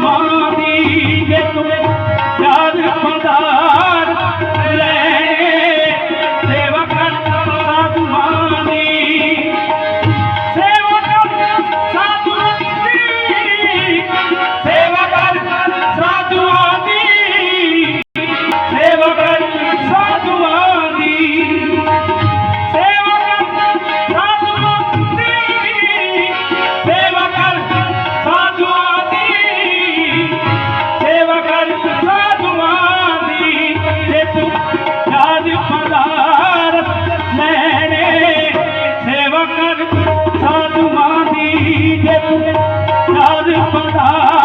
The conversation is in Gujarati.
তোমার પધાર સાધુ મારી જય પધાર